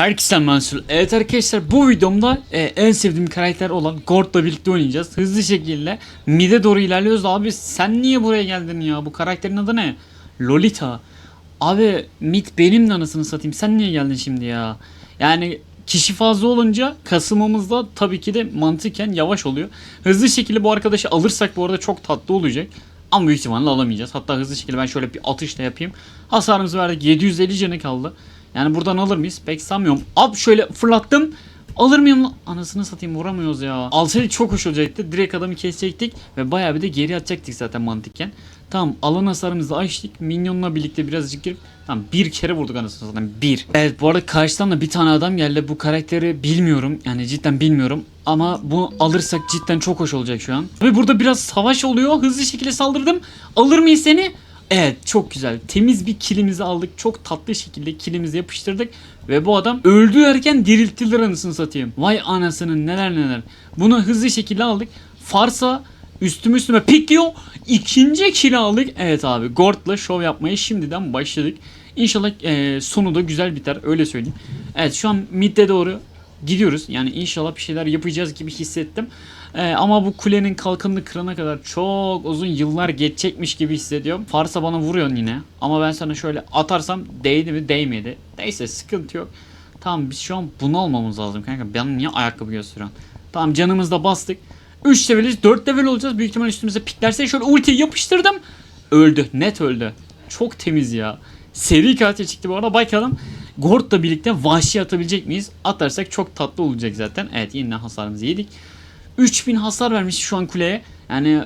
Herkese mansur. Evet arkadaşlar bu videomda e, en sevdiğim karakter olan Gord'la birlikte oynayacağız. Hızlı şekilde mide doğru ilerliyoruz. Abi sen niye buraya geldin ya? Bu karakterin adı ne? Lolita. Abi mid benim anasını satayım. Sen niye geldin şimdi ya? Yani kişi fazla olunca kasılmamız da tabii ki de mantıken yavaş oluyor. Hızlı şekilde bu arkadaşı alırsak bu arada çok tatlı olacak. Ama büyük ihtimalle alamayacağız. Hatta hızlı şekilde ben şöyle bir atışla yapayım. Hasarımızı verdik. 750 canı kaldı. Yani buradan alır mıyız? Pek sanmıyorum. Ab şöyle fırlattım. Alır mıyım? Anasını satayım vuramıyoruz ya. Alsaydık çok hoş olacaktı. Direkt adamı kesecektik. Ve bayağı bir de geri atacaktık zaten mantıken. Tamam alan hasarımızı açtık. Minyonla birlikte birazcık girip Tamam bir kere vurduk anasını satayım. Bir. Evet bu arada karşıdan da bir tane adam geldi. Bu karakteri bilmiyorum. Yani cidden bilmiyorum. Ama bunu alırsak cidden çok hoş olacak şu an. Ve burada biraz savaş oluyor. Hızlı şekilde saldırdım. Alır mıyız seni? Evet çok güzel. Temiz bir kilimizi aldık. Çok tatlı şekilde kilimizi yapıştırdık. Ve bu adam öldü derken dirilttiler anasını satayım. Vay anasının neler neler. Bunu hızlı şekilde aldık. Farsa üstüme üstüme pikliyor. İkinci kill aldık. Evet abi Gord'la şov yapmaya şimdiden başladık. İnşallah e, sonu da güzel biter öyle söyleyeyim. Evet şu an midde doğru gidiyoruz. Yani inşallah bir şeyler yapacağız gibi hissettim. Ee, ama bu kulenin kalkanını kırana kadar çok uzun yıllar geçecekmiş gibi hissediyorum. Farsa bana vuruyorsun yine. Ama ben sana şöyle atarsam değdi mi değmedi. Neyse sıkıntı yok. Tamam biz şu an bunu almamız lazım kanka. Ben niye ayakkabı gösteriyorsun? Tamam canımızda bastık. 3 leveliz 4 level olacağız. Büyük ihtimal üstümüze piklerse şöyle ultiyi yapıştırdım. Öldü. Net öldü. Çok temiz ya. Seri katil çıktı bu arada. Bakalım Gord'la birlikte vahşi atabilecek miyiz? Atarsak çok tatlı olacak zaten. Evet yeniden hasarımızı yedik. 3000 hasar vermiş şu an kuleye. Yani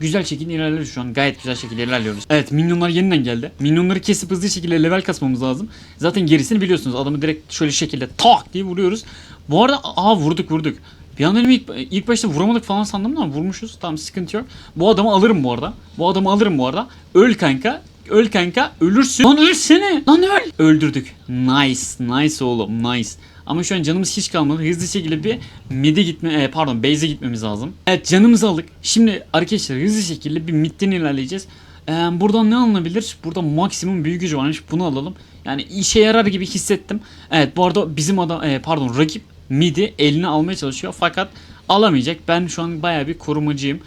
güzel şekilde ilerliyoruz şu an. Gayet güzel şekilde ilerliyoruz. Evet minyonlar yeniden geldi. Minyonları kesip hızlı şekilde level kasmamız lazım. Zaten gerisini biliyorsunuz. Adamı direkt şöyle şekilde tak diye vuruyoruz. Bu arada aa vurduk vurduk. Bir an önce ilk, ilk başta vuramadık falan sandım ama vurmuşuz. Tamam sıkıntı yok. Bu adamı alırım bu arada. Bu adamı alırım bu arada. Öl kanka. Öl kanka. Ölürsün. Lan ölsene. Lan öl. Öldürdük. Nice. Nice oğlum. Nice. Ama şu an canımız hiç kalmadı. Hızlı şekilde bir mid'e gitme, e, pardon base'e gitmemiz lazım. Evet canımızı aldık. Şimdi arkadaşlar hızlı şekilde bir mid'den ilerleyeceğiz. Ee, buradan ne alınabilir? Burada maksimum büyük gücü varmış. Bunu alalım. Yani işe yarar gibi hissettim. Evet bu arada bizim adam, e, pardon rakip mid'i eline almaya çalışıyor. Fakat alamayacak. Ben şu an bayağı bir korumacıyım.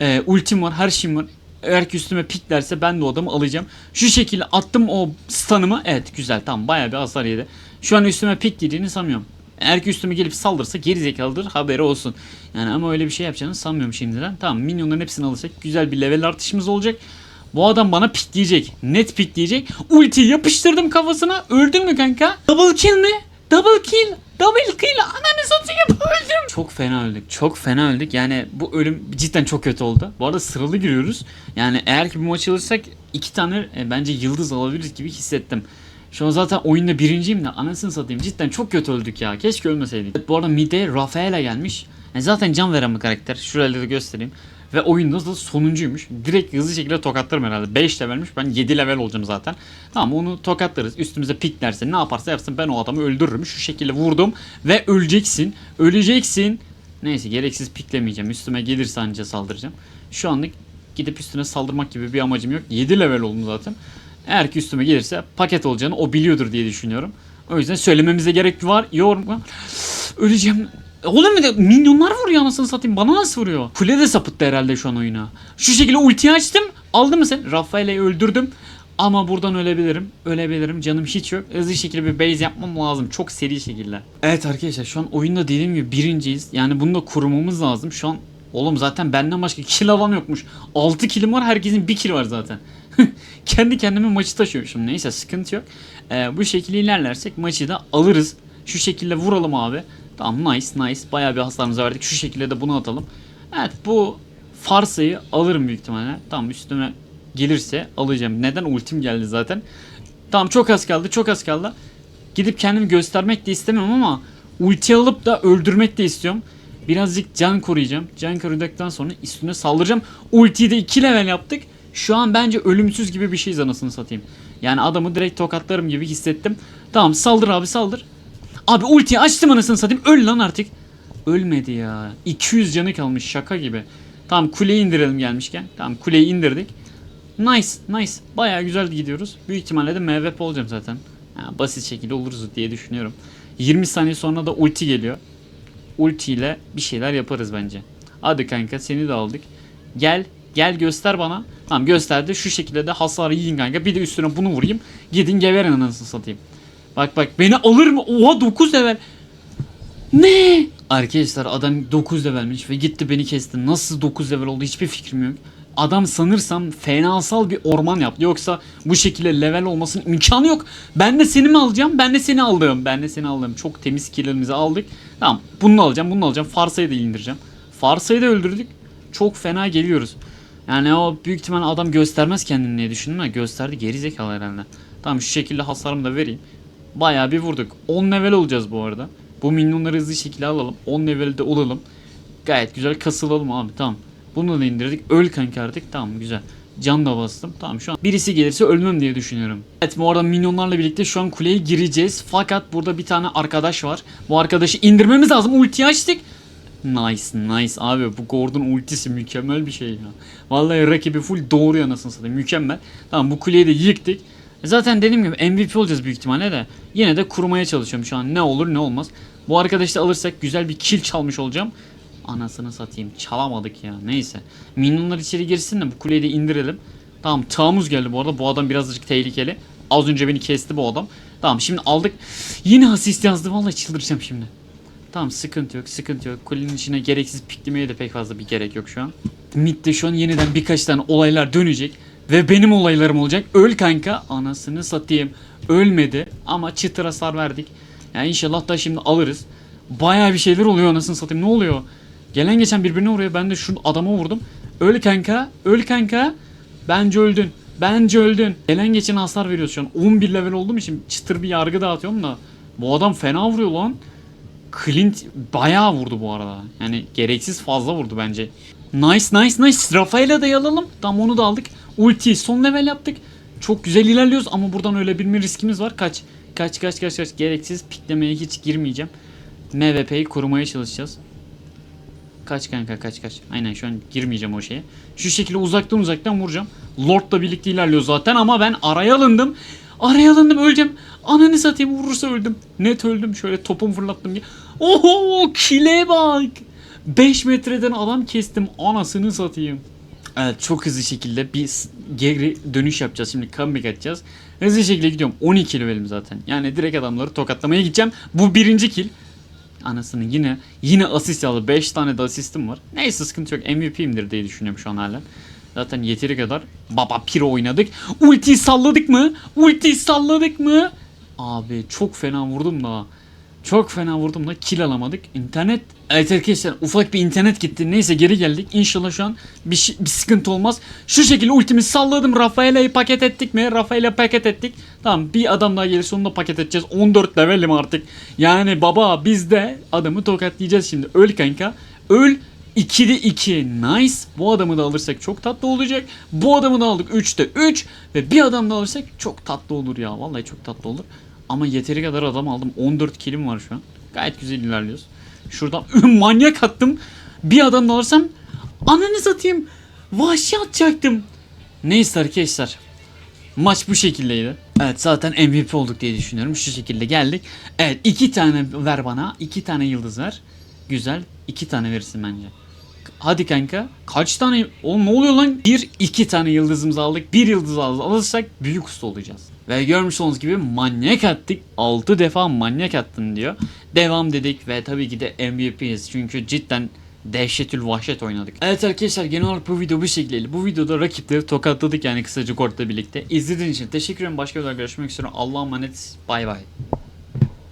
Ee, ultim var, her şeyim var. Eğer ki üstüme piklerse ben de o adamı alacağım. Şu şekilde attım o stun'ımı. Evet güzel tamam bayağı bir hasar yedi. Şu an üstüme pik yediğini sanmıyorum. Eğer ki üstüme gelip saldırsa geri zekalıdır haberi olsun. Yani ama öyle bir şey yapacağını sanmıyorum şimdiden. Tamam minyonların hepsini alırsak güzel bir level artışımız olacak. Bu adam bana pikleyecek. Net pikleyecek. Ulti yapıştırdım kafasına. Öldün mü kanka? Double kill mi? Double kill. Double kill. Ananı satayım öldüm. Çok fena öldük. Çok fena öldük. Yani bu ölüm cidden çok kötü oldu. Bu arada sıralı giriyoruz. Yani eğer ki bu maçı alırsak iki tane e, bence yıldız alabiliriz gibi hissettim. Şu an zaten oyunda birinciyim de anasını satayım. Cidden çok kötü öldük ya. Keşke ölmeseydik. Bu arada mid'e Rafaela gelmiş. Yani zaten can veren bir karakter. Şurayla da göstereyim. Ve oyunda da sonuncuymuş. Direkt hızlı şekilde tokatlarım herhalde. 5 levelmiş. Ben 7 level olacağım zaten. Tamam onu tokatlarız. Üstümüze piklerse ne yaparsa yapsın ben o adamı öldürürüm. Şu şekilde vurdum. Ve öleceksin. Öleceksin. Neyse gereksiz piklemeyeceğim. Üstüme gelirse anca saldıracağım. Şu anlık gidip üstüne saldırmak gibi bir amacım yok. 7 level oldum zaten. Eğer ki üstüme gelirse paket olacağını o biliyordur diye düşünüyorum. O yüzden söylememize gerek var. Yorum. Öleceğim. Oğlum bir de minyonlar vuruyor anasını satayım. Bana nasıl vuruyor? Kule de sapıttı herhalde şu an oyuna. Şu şekilde ultiyi açtım. Aldı mı sen? Rafael'i öldürdüm. Ama buradan ölebilirim. Ölebilirim. Canım hiç yok. Hızlı şekilde bir base yapmam lazım. Çok seri şekilde. Evet arkadaşlar şu an oyunda dediğim gibi birinciyiz. Yani bunu da korumamız lazım. Şu an Oğlum zaten benden başka kill alan yokmuş. 6 killim var herkesin 1 kill var zaten. Kendi kendime maçı taşıyormuşum. Neyse sıkıntı yok. Ee, bu şekilde ilerlersek maçı da alırız. Şu şekilde vuralım abi. Tamam nice nice. Bayağı bir hasarımızı verdik. Şu şekilde de bunu atalım. Evet bu Farsa'yı alırım büyük ihtimalle. Tamam üstüme gelirse alacağım. Neden ultim geldi zaten. Tamam çok az kaldı çok az kaldı. Gidip kendimi göstermek de istemiyorum ama ulti alıp da öldürmek de istiyorum. Birazcık can koruyacağım. Can korudıktan sonra üstüne saldıracağım. Ultiyi de 2 level yaptık. Şu an bence ölümsüz gibi bir şeyiz anasını satayım. Yani adamı direkt tokatlarım gibi hissettim. Tamam saldır abi saldır. Abi ultiyi açtım anasını satayım. Öl lan artık. Ölmedi ya. 200 canı kalmış şaka gibi. Tamam kuleyi indirelim gelmişken. Tamam kuleyi indirdik. Nice nice. Baya güzel gidiyoruz. Büyük ihtimalle de MVP olacağım zaten. Ha, basit şekilde oluruz diye düşünüyorum. 20 saniye sonra da ulti geliyor. Ulti ile bir şeyler yaparız bence. Hadi kanka seni de aldık. Gel gel göster bana. Tamam gösterdi. Şu şekilde de hasarı yiyin kanka. Bir de üstüne bunu vurayım. Gidin geverin anasını satayım. Bak bak beni alır mı? Oha 9 level. Ne? Arkadaşlar adam 9 levelmiş ve gitti beni kesti. Nasıl 9 level oldu hiçbir fikrim yok. Adam sanırsam fenasal bir orman yaptı. Yoksa bu şekilde level olmasının imkanı yok. Ben de seni mi alacağım? Ben de seni aldım. Ben de seni aldım. Çok temiz killlerimizi aldık. Tamam bunu alacağım bunu alacağım. Farsa'yı da indireceğim. Farsa'yı da öldürdük. Çok fena geliyoruz. Yani o büyük ihtimal adam göstermez kendini diye düşündüm ama gösterdi geri zekalı herhalde. Tamam şu şekilde hasarımı da vereyim. Bayağı bir vurduk. 10 level olacağız bu arada. Bu minyonları hızlı şekilde alalım. 10 levelde olalım. Gayet güzel kasılalım abi tamam. Bunu da indirdik. Öl kanka artık. Tamam güzel. Can da bastım. Tamam şu an birisi gelirse ölmem diye düşünüyorum. Evet bu arada minyonlarla birlikte şu an kuleye gireceğiz. Fakat burada bir tane arkadaş var. Bu arkadaşı indirmemiz lazım. Ultiyi açtık. Nice nice abi bu Gordon ultisi mükemmel bir şey ya. Vallahi rakibi full doğru anasını satayım mükemmel. Tamam bu kuleyi de yıktık. E Zaten dediğim gibi MVP olacağız büyük ihtimalle de. Yine de kurmaya çalışıyorum şu an ne olur ne olmaz. Bu arkadaşı da alırsak güzel bir kill çalmış olacağım. Anasını satayım çalamadık ya neyse. Minyonlar içeri girsin de bu kuleyi de indirelim. Tamam tağımuz geldi bu arada bu adam birazcık tehlikeli. Az önce beni kesti bu adam. Tamam şimdi aldık. Yine asist yazdı vallahi çıldıracağım şimdi. Tamam sıkıntı yok sıkıntı yok. Kulenin içine gereksiz piklemeye de pek fazla bir gerek yok şu an. Mid'de şu an yeniden birkaç tane olaylar dönecek. Ve benim olaylarım olacak. Öl kanka. Anasını satayım. Ölmedi ama çıtır hasar verdik. Yani inşallah da şimdi alırız. Bayağı bir şeyler oluyor anasını satayım. Ne oluyor? Gelen geçen birbirine vuruyor. Ben de şu adama vurdum. Öl kanka. Öl kanka. Bence öldün. Bence öldün. Gelen geçen hasar veriyoruz şu an. 11 level olduğum için çıtır bir yargı dağıtıyorum da. Bu adam fena vuruyor lan. Clint bayağı vurdu bu arada. Yani gereksiz fazla vurdu bence. Nice nice nice. Rafael'e de alalım. Tam onu da aldık. Ulti son level yaptık. Çok güzel ilerliyoruz ama buradan öyle bir riskimiz var. Kaç. Kaç kaç kaç kaç. Gereksiz piklemeye hiç girmeyeceğim. MVP'yi korumaya çalışacağız. Kaç kanka kaç kaç. Aynen şu an girmeyeceğim o şeye. Şu şekilde uzaktan uzaktan vuracağım. Lord'la birlikte ilerliyor zaten ama ben araya alındım. Araya öleceğim. Ananı satayım vurursa öldüm. Net öldüm. Şöyle topumu fırlattım. Oho kile bak. 5 metreden adam kestim. Anasını satayım. Evet çok hızlı şekilde bir geri dönüş yapacağız. Şimdi comeback atacağız. Hızlı şekilde gidiyorum. 12 levelim zaten. Yani direkt adamları tokatlamaya gideceğim. Bu birinci kill. Anasını yine yine asist aldı. 5 tane de asistim var. Neyse sıkıntı yok. MVP'imdir diye düşünüyorum şu an hala. Zaten yeteri kadar baba piro oynadık. Ulti salladık mı? Ulti salladık mı? Abi çok fena vurdum da. Çok fena vurdum da kill alamadık. İnternet Evet arkadaşlar ufak bir internet gitti. Neyse geri geldik. İnşallah şu an bir, bir sıkıntı olmaz. Şu şekilde ultimi salladım. Rafaela'yı paket ettik mi? Rafaela paket ettik. Tamam bir adam daha gelirse onu da paket edeceğiz. 14 levelim artık. Yani baba biz de adamı tokatlayacağız şimdi. Öl kanka. Öl. 2'de 2. Nice. Bu adamı da alırsak çok tatlı olacak. Bu adamı da aldık. 3'te 3. Ve bir adam da alırsak çok tatlı olur ya. Vallahi çok tatlı olur. Ama yeteri kadar adam aldım. 14 kilim var şu an. Gayet güzel ilerliyoruz. Şuradan manyak attım. Bir adam da alırsam ananı satayım. Vahşi atacaktım. Neyse arkadaşlar. Maç bu şekildeydi. Evet zaten MVP olduk diye düşünüyorum. Şu şekilde geldik. Evet iki tane ver bana. iki tane yıldız ver. Güzel. iki tane verirsin bence. Hadi kanka. Kaç tane? Oğlum ne oluyor lan? Bir, iki tane yıldızımızı aldık. Bir yıldız al- alırsak büyük usta olacağız. Ve görmüş olduğunuz gibi manyak attık. 6 defa manyak attın diyor. Devam dedik ve tabii ki de MVP'yiz. Çünkü cidden dehşetül vahşet oynadık. Evet arkadaşlar genel olarak bu video bu şekildeydi. Bu videoda rakipleri tokatladık yani kısaca kortla birlikte. İzlediğiniz için teşekkür ederim. Başka videoda görüşmek üzere. Allah'a emanet. Bay bay.